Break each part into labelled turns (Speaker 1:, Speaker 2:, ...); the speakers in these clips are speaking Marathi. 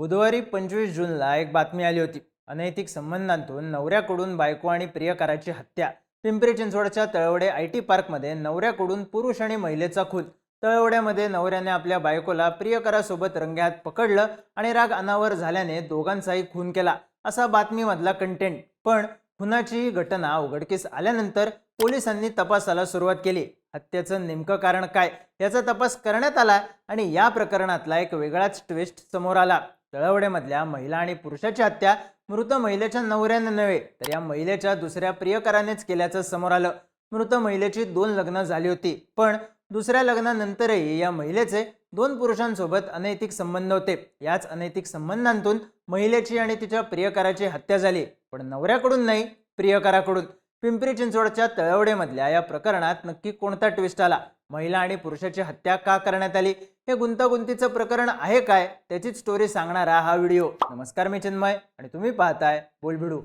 Speaker 1: बुधवारी पंचवीस जूनला एक बातमी आली होती. अनैतिक संबंधांतून नवऱ्याकडून बायको आणि प्रियकराची हत्या. पिंपरी चिंचवडच्या तळवडे आय टी पार्कमध्ये नवऱ्याकडून पुरुष आणि महिलेचा खून. तळवड्यामध्ये नवऱ्याने आपल्या बायकोला प्रियकरासोबत रंग्यात पकडलं आणि राग अनावर झाल्याने दोघांचाही खून केला. असा बातमीमधला कंटेंट पण खुनाची ही घटना उघडकीस आल्यानंतर पोलिसांनी तपासाला सुरुवात केली. हत्येचं नेमकं कारण काय? याचा तपास करण्यात आला आणि या प्रकरणातला एक वेगळाच ट्विस्ट समोर आला. तळवडेमधल्या महिला आणि पुरुषाची हत्या मृत महिलेच्या नवऱ्याने नव्हे तर या महिलेच्या दुसऱ्या प्रियकरानेच केल्याचं समोर आलं. मृत महिलेची दोन लग्न झाली होती पण दुसऱ्या लग्नानंतरही या महिलेचे दोन पुरुषांसोबत अनैतिक संबंध होते. याच अनैतिक संबंधांतून महिलेची आणि तिच्या प्रियकराची हत्या झाली पण नवऱ्याकडून नाही प्रियकराकडून. पिंपरी चिंचवडच्या तळवडेमधल्या या प्रकरणात नक्की कोणता ट्विस्ट आला? महिला आणि पुरुषाची हत्या का करण्यात आली? हे गुंतागुंतीचं प्रकरण आहे काय? त्याचीच स्टोरी सांगणारा हा व्हिडिओ. नमस्कार मी चिन्मय आणि तुम्ही पाहताय बोलभिडू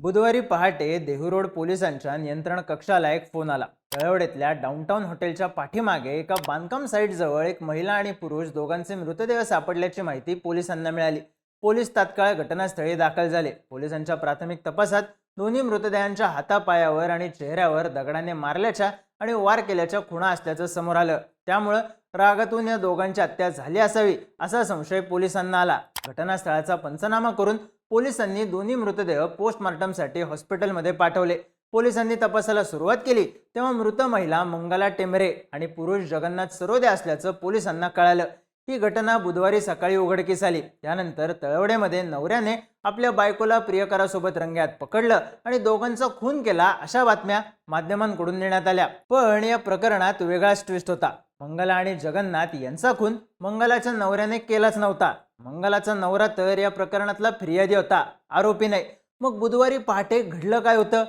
Speaker 1: बुधवारी पहाटे देहू रोड पोलिसांच्या नियंत्रण कक्षाला एक फोन आला. तळवडेतल्या डाऊनटाऊन हॉटेलच्या पाठीमागे एका बांधकाम साईटजवळ एक महिला आणि पुरुष दोघांचे मृतदेह सापडल्याची माहिती पोलिसांना मिळाली. पोलीस तात्काळ घटनास्थळी दाखल झाले. पोलिसांच्या प्राथमिक तपासात दोन्ही मृतदेहांच्या हातापायावर आणि चेहऱ्यावर दगडाने मारल्याच्या आणि वार केल्याच्या खुणा असल्याचं समोर आलं. त्यामुळं रागातून या दोघांची हत्या झाली असावी असा संशय पोलिसांना आला. घटनास्थळाचा पंचनामा करून पोलिसांनी दोन्ही मृतदेह पोस्टमार्टमसाठी हॉस्पिटलमध्ये पाठवले. पोलिसांनी तपासाला सुरुवात केली तेव्हा मृत महिला मंगला टेंबरे आणि पुरुष जगन्नाथ सरोदे असल्याचं पोलिसांना कळालं. ही घटना बुधवारी सकाळी उघडकीस आली. त्यानंतर तळवडेमध्ये नवऱ्याने आपल्या बायकोला प्रियकरासोबत रंग्यात पकडलं आणि दोघांचा खून केला अशा बातम्या माध्यमांकडून देण्यात आल्या. पण या प्रकरणात वेगळाच ट्विस्ट होता. मंगला आणि जगन्नाथ यांचा खून मंगलाच्या नवऱ्याने केलाच नव्हता. मंगलाचा नवरा तर या प्रकरणातला फिर्यादी होता. आरोपी नाही. मग बुधवारी पहाटे घडलं काय होतं?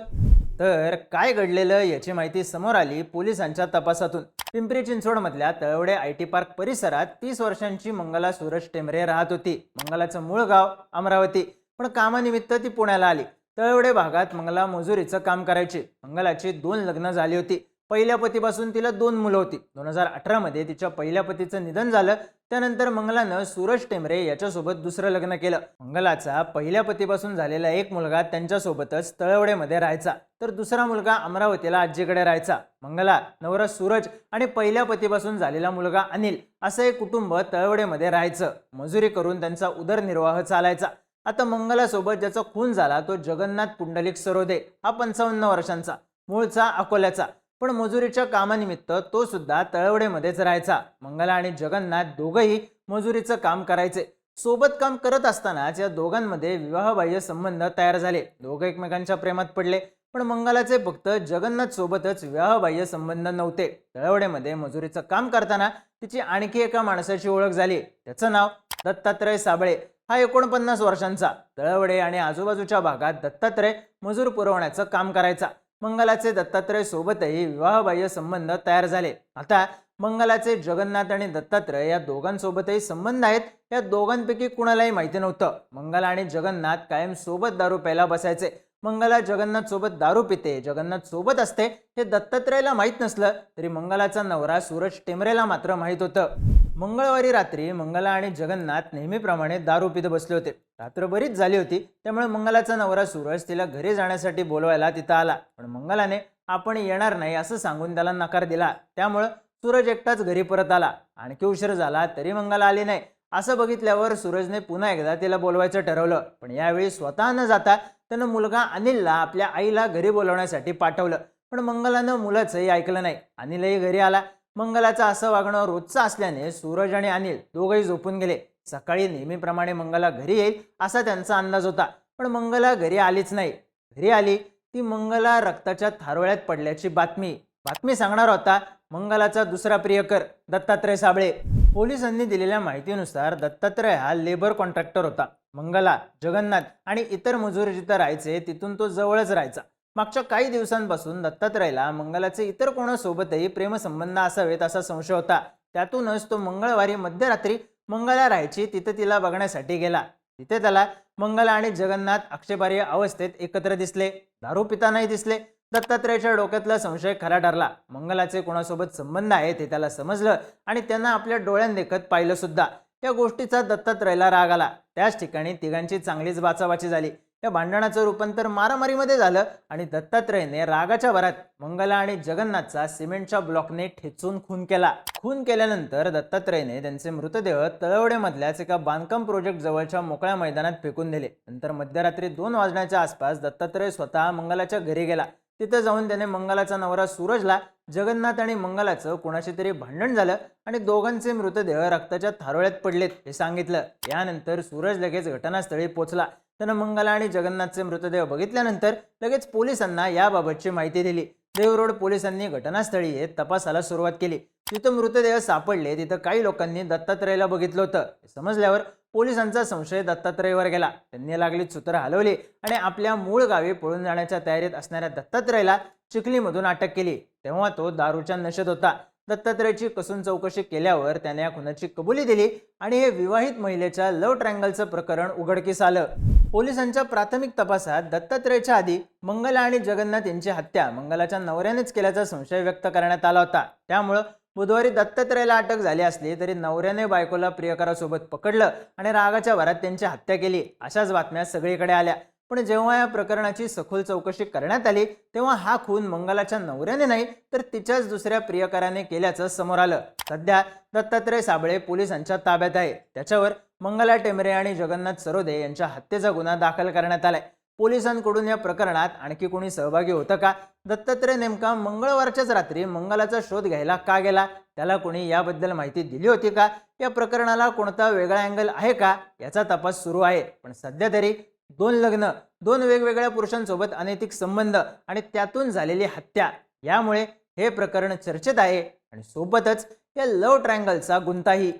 Speaker 1: तर काय घडलेलं याची माहिती समोर आली पोलिसांच्या तपासातून. पिंपरी चिंचवडमधल्या तळवडे आय टी पार्क परिसरात तीस वर्षांची मंगला सूरज टेंबरे राहत होती. मंगलाचं मूळ गाव अमरावती. पण कामानिमित्त ती पुण्याला आली. तळवडे भागात मंगला मजुरीचं काम करायची. मंगलाची दोन लग्न झाली होती. पहिल्या पतीपासून तिला दोन मुलं होती. दोन हजार अठरामध्ये तिच्या पहिल्या पतीचं निधन झालं. त्यानंतर मंगलानं सूरज टेंबरे याच्यासोबत दुसरं लग्न केलं. मंगलाचा पहिल्या पतीपासून झालेला एक मुलगा त्यांच्यासोबतच तळवडेमध्ये राहायचा. तर दुसरा मुलगा अमरावतीला आजीकडे राहायचा. मंगला नवरा सूरज आणि पहिल्या पतीपासून झालेला मुलगा अनिल असं एक कुटुंब तळवडेमध्ये राहायचं. मजुरी करून त्यांचा उदरनिर्वाह चालायचा. आता मंगलासोबत ज्याचा खून झाला तो जगन्नाथ पुंडलिक सरोदे हा पंचावन्न वर्षांचा मूळचा अकोल्याचा. पण मजुरीच्या कामानिमित्त तो सुद्धा तळवडेमध्येच राहायचा. मंगला आणि जगन्नाथ दोघंही मजुरीचं काम करायचे. सोबत काम करत असतानाच या दोघांमध्ये विवाहबाह्य संबंध तयार झाले. दोघं एकमेकांच्या प्रेमात पडले पण मंगलाचे फक्त जगन्नाथ सोबतच विवाहबाह्य संबंध नव्हते. तळवडेमध्ये मजुरीचं काम करताना तिची आणखी एका माणसाची ओळख झाली. त्याचं नाव दत्तात्रय साबळे. हा एकोणपन्नास वर्षांचा. तळवडे आणि आजूबाजूच्या भागात दत्तात्रय मजूर पुरवण्याचं काम करायचा. मंगलाचे दत्तात्रय सोबतही विवाहबाह्य संबंध तयार झाले. आता मंगलाचे जगन्नाथ आणि दत्तात्रय या दोघांसोबतही संबंध आहेत. या दोघांपैकी कुणालाही माहिती नव्हतं. मंगला आणि जगन्नाथ कायम सोबत दारू प्यायला बसायचे. मंगला जगन्नाथ सोबत दारू पिते जगन्नाथ सोबत असते हे दत्तात्रयला माहीत नसलं तरी मंगलाचा नवरा सूरज टेमरेला मात्र माहीत होतं. मंगळवारी रात्री मंगला आणि जगन्नाथ नेहमीप्रमाणे दारू पित बसले होते. रात्र बरीच झाली होती. त्यामुळे मंगलाचा नवरा सूरज तिला घरी जाण्यासाठी बोलवायला तिथं आला. पण मंगलाने आपण येणार नाही असं सांगून त्याला नकार दिला. त्यामुळं सूरज एकटाच घरी परत आला. आणखी उशीर झाला तरी मंगला आली नाही. असं बघितल्यावर सूरजने पुन्हा एकदा तिला बोलवायचं ठरवलं. पण यावेळी स्वतः न जाता त्यानं मुलगा अनिलला आपल्या आईला घरी बोलवण्यासाठी पाठवलं. पण मंगलानं मुलाचंही ऐकलं नाही. अनिलही घरी आला. मंगलाचं असं वागणं रोजचं असल्याने सूरज आणि अनिल दोघंही झोपून गेले. सकाळी नेहमीप्रमाणे मंगला घरी येईल असा त्यांचा अंदाज होता. पण मंगला घरी आलीच नाही. घरी आली ती मंगला रक्ताच्या थारोळ्यात पडल्याची बातमी. बातमी सांगणार होता मंगलाचा दुसरा प्रियकर दत्तात्रय साबळे. पोलिसांनी दिलेल्या माहितीनुसार दत्तात्रय हा लेबर कॉन्ट्रॅक्टर होता. मंगला जगन्नाथ आणि इतर मजूर जिथं राहायचे तिथून तो जवळच राहायचा. मागच्या काही दिवसांपासून दत्तात्रयला मंगलाचे इतर कोणासोबतही प्रेमसंबंध असावेत असा संशय होता. त्यातूनच तो मंगळवारी मध्यरात्री मंगला राहायची तिथे तिला बघण्यासाठी गेला. तिथे त्याला मंगला आणि जगन्नाथ आक्षेपार्ह अवस्थेत एकत्र दिसले. दारू पितानाही दिसले. दत्तात्रेयच्या डोक्यातला संशय खरा ठरला. मंगलाचे कोणासोबत संबंध आहेत हे त्याला समजलं आणि त्यांना आपल्या डोळ्यांदेखत पाहिलं सुद्धा. या गोष्टीचा दत्तात्रयला राग आला. त्याच ठिकाणी तिघांची चांगलीच बाचाबाची झाली. या भांडणाचं रूपांतर मारामारीमध्ये झालं आणि दत्तात्रयने रागाच्या भरात मंगला आणि जगन्नाथचा सिमेंटच्या ब्लॉकने ठेचून खून केला. खून केल्यानंतर दत्तात्रयने त्यांचे मृतदेह तळवडेमधल्याच एका बांधकाम प्रोजेक्ट जवळच्या मोकळ्या मैदानात फेकून दिले. नंतर मध्यरात्री दोन वाजण्याच्या आसपास दत्तात्रय स्वतः मंगलाच्या घरी गेला. तिथं जाऊन त्याने मंगलाचा नवरा सूरजला जगन्नाथ आणि मंगलाचं कोणाशी तरी भांडण झालं आणि दोघांचे मृतदेह रक्ताच्या थारोळ्यात पडलेत हे सांगितलं. यानंतर सूरज लगेच घटनास्थळी पोचला त्यानं मंगला आणि जगन्नाथचे मृतदेह बघितल्यानंतर लगेच पोलिसांना याबाबतची माहिती दिली. देवरोड पोलिसांनी घटनास्थळी येत तपासाला सुरुवात केली. तिथं मृतदेह सापडले तिथं काही लोकांनी दत्तात्रयला बघितलं होतं. समजल्यावर पोलिसांचा संशय दत्तात्रयवर गेला. त्यांनी लागली सूत्र हलवली आणि आपल्या मूळ गावी पळून जाण्याच्या तयारीत असणाऱ्या दत्तात्रयला चिखलीमधून अटक केली. तेव्हा तो दारूच्या नशेत होता. दत्तात्रयची कसून चौकशी केल्यावर त्याने या खुनाची कबुली दिली आणि हे विवाहित महिलेच्या लव्ह ट्रँगलचं प्रकरण उघडकीस आलं. पोलिसांच्या प्राथमिक तपासात दत्तात्रयच्या आधी मंगला आणि जगन्नाथ यांची हत्या मंगलाच्या नवऱ्यानेच केल्याचा संशय व्यक्त करण्यात आला होता. त्यामुळं बुधवारी दत्तात्रयला अटक झाली असली तरी नवऱ्याने बायकोला प्रियकरासोबत पकडलं आणि रागाच्या भरात त्यांची हत्या केली. अशाच बातम्या सगळीकडे आल्या. पण जेव्हा या प्रकरणाची सखोल चौकशी करण्यात आली तेव्हा हा खून मंगलाच्या नवऱ्याने नाही तर तिच्याच दुसऱ्या प्रियकराने केल्याचं समोर आलं. सध्या दत्तात्रय साबळे पोलिसांच्या ताब्यात आहे. त्याच्यावर मंगला टेमरे आणि जगन्नाथ सरोदे यांच्या हत्येचा गुन्हा दाखल करण्यात आलाय. पोलिसांकडून या प्रकरणात आणखी कोणी सहभागी होतं का? दत्तात्रय नेमका मंगळवारच्याच रात्री मंगलाचा शोध घ्यायला का गेला? त्याला कोणी याबद्दल माहिती दिली होती का? या प्रकरणाला कोणता वेगळा अँगल आहे का? याचा तपास सुरू आहे. पण सध्या तरी दोन लग्न दोन वेगवेगळ्या पुरुषांसोबत अनैतिक संबंध आणि त्यातून झालेली हत्या यामुळे हे प्रकरण चर्चेत आहे आणि सोबतच या लव्ह ट्रँगलचा गुंताही.